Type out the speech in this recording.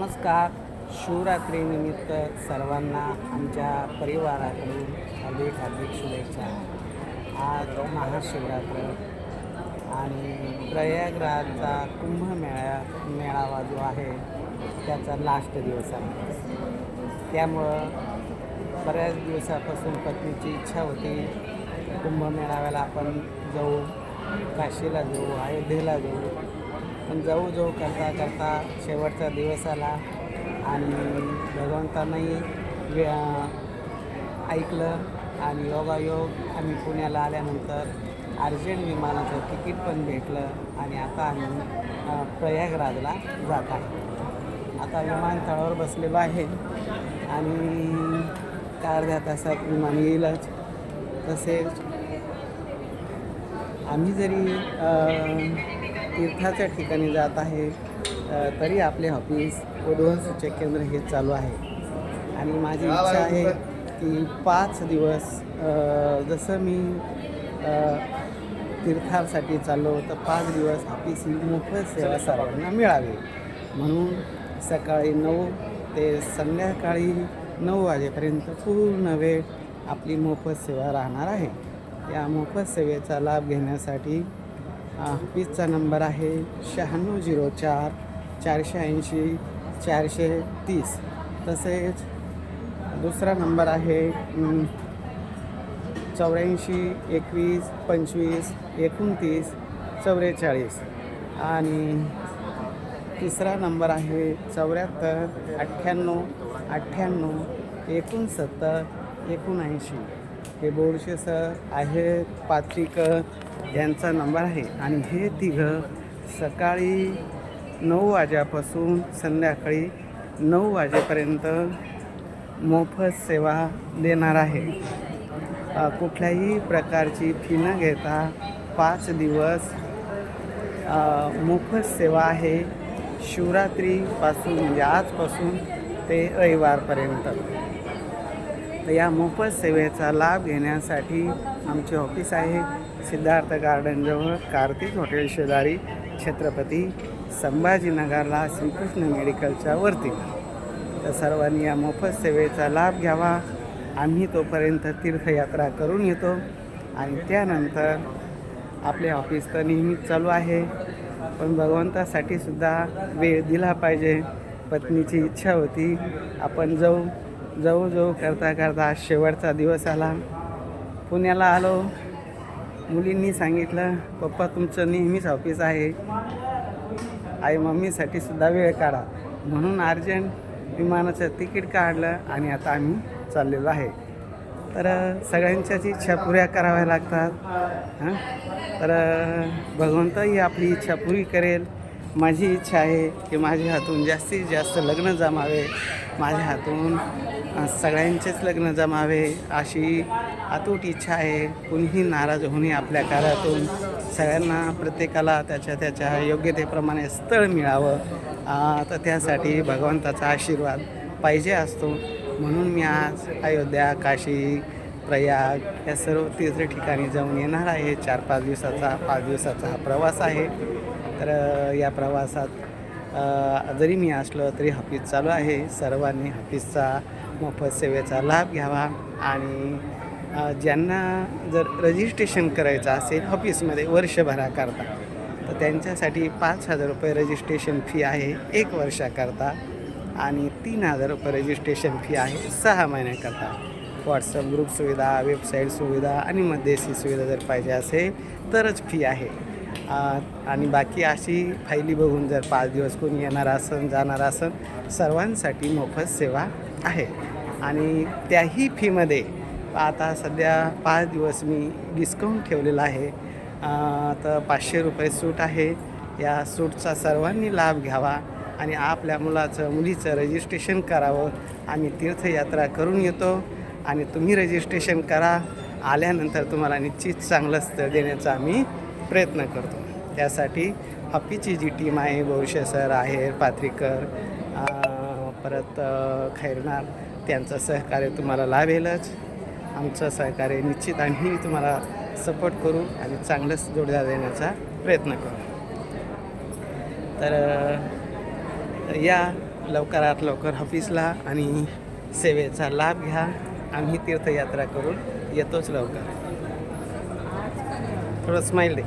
नमस्कार. शिवरात्रीनिमित्त सर्वांना आमच्या परिवाराकडून हार्दिक हार्दिक शुभेच्छा. आज महाशिवरात्र आणि प्रयागराजचा कुंभमेळा मेळावा जो आहे त्याचा लास्ट दिवस आहे. त्यामुळं बऱ्याच दिवसापासून पत्नीची इच्छा होती कुंभमेळाव्याला आपण जाऊ काशीला जाऊ अयोध्येला जाऊ. पण जाऊ जाऊ करता करता शेवटचा दिवस आला आणि भगवंतांनाही वे ऐकलं आणि योगायोग आम्ही पुण्याला आल्यानंतर अर्जंट विमानाचं तिकीट पण भेटलं आणि आता आम्ही प्रयागराजला जात आहे. आता विमानतळावर बसलेलो आहे आणि अर्ध्या तासात विमान येईलच. तसेच आम्ही जरी तीर्थाच्या ठिकाणी जात आहे. तरी आपले ऑफिस उद्ध्वस्त सूचक केंद्र हे चालू आहे. आणि माझी इच्छा आहे की पाच दिवस जसं मी तीर्थासाठी चाललो तर पाच दिवस ऑफिस ही मोफत सेवा सर्वांना मिळावी. म्हणून सकाळी नऊ ते संध्याकाळी नऊ वाजेपर्यंत पूर्ण वेळ आपली मोफत सेवा राहणार आहे. या मोफत सेवेचा लाभ घेण्यासाठी ऑफिसचा नंबर आहे शहाण्णव झिरो चार चारशे ऐंशी चारशे तीस. तसेच दुसरा नंबर आहे चौऱ्याऐंशी एकवीस पंचवीस एकोणतीस चौवेचाळीस. आणि तिसरा नंबर आहे चौऱ्याहत्तर अठ्ठ्याण्णव अठ्ठ्याण्णव एकोणसत्तर एकोणऐंशी. हे बोर्डचे सर आहेत पात्रिकर यांचा नंबर आहे. आणि हे तिघं सकाळी नऊ वाजेपासून संध्याकाळी नऊ वाजेपर्यंत मोफत सेवा देणार आहे. कुठल्याही प्रकारची फी न घेता पाच दिवस मोफत सेवा आहे. शिवरात्रीपासून म्हणजे आजपासून ते रविवारपर्यंत. तर या मोफत सेवेचा लाभ घेण्यासाठी आमचे ऑफिस आहे. सिद्धार्थ गार्डनजवळ कार्तिक हॉटेल शेजारी छत्रपती संभाजीनगरला श्रीकृष्ण मेडिकलच्या वरती. तर सर्वांनी या मोफत सेवेचा लाभ घ्यावा. आम्ही तोपर्यंत तीर्थयात्रा करून येतो. आणि त्यानंतर आपले ऑफिस तर नेहमीच चालू आहे. पण भगवंतासाठी सुद्धा वेळ दिला पाहिजे. पत्नीची इच्छा होती. आपण जाऊ जाऊ जाऊ करता करता शेवटचा दिवस आला. पुण्याला आलो. मुलींनी सांगितलं पप्पा तुमचं नेहमीच ऑफिस आहे. आई मम्मीसाठी सुद्धा वेळ काढा. म्हणून अर्जंट विमानाचं तिकीट काढलं आणि आता आम्ही चाललेलो आहे. तर सगळ्यांच्याच इच्छा पुऱ्या कराव्या लागतात. हां? तर भगवंतही आपली इच्छा पुरी करेल. माझी इच्छा आहे की माझ्या हातून जास्तीत जास्त लग्न जमावे. माझ्या हातून सगळ्यांचेच लग्न जमावे अशी अतूट इच्छा आहे. कुणीही नाराज होणे आपल्या कार्यातून सगळ्यांना प्रत्येकाला त्याच्या त्याच्या योग्यतेप्रमाणे स्थळ मिळावं. तर त्यासाठी भगवंताचा आशीर्वाद पाहिजे असतो. म्हणून मी आज अयोध्या काशी प्रयाग या सर्व तीर्थ ठिकाणी जाऊन येणार आहे. चार पाच दिवसाचा पाच दिवसाचा हा प्रवास आहे. तर या प्रवासात जरी मी असलो तरी हाफीज चालू आहे. सर्वांनी हाफीजचा मोफत सेवेचा लाभ घ्यावा. आणि ज्यांना जर रजिस्ट्रेशन करायचं असेल ऑफिसमध्ये वर्षभराकरता तर त्यांच्यासाठी पाच हजार रुपये रजिस्ट्रेशन फी आहे एक वर्षाकरता. आणि तीन हजार रुपये रजिस्ट्रेशन फी आहे सहा महिन्याकरता. व्हॉट्सअप ग्रुप सुविधा वेबसाईट सुविधा आणि मध्यस्थी सुविधा जर पाहिजे असेल तरच फी आहे. आणि बाकी अशी फायली बघून जर पाच दिवस कोणी येणार असन जाणार असन सर्वांसाठी मोफत सेवा आहे. आणि त्याही फीमध्ये आता सध्या पाच दिवस मी डिस्काउंट ठेवलेला आहे. तर पाचशे रुपये सूट आहे. या सूटचा सर्वांनी लाभ घ्यावा आणि आपल्या मुलाचं मुलीचं रजिस्ट्रेशन करावं. आम्ही तीर्थयात्रा करून येतो आणि तुम्ही रजिस्ट्रेशन करा. आल्यानंतर तुम्हाला निश्चित चांगलं स्थळ देण्याचा आम्ही प्रयत्न करतो. त्यासाठी हप्पीची जी टीम आहे बहुशे सर आहेर पात्रीकर परत खैरणार खैरनार त्यांचं सहकार्य तुम्हाला लाभेलच. आमचं सहकार्य निश्चित आम्ही तुम्हाला सपोर्ट करू आणि चांगलंच जोडदार देण्याचा प्रयत्न करू. तर या लवकरात लवकर ऑफिसला आणि सेवेचा लाभ घ्या. आम्ही तीर्थयात्रा करून येतोच लवकर. थोडं स्माईल दे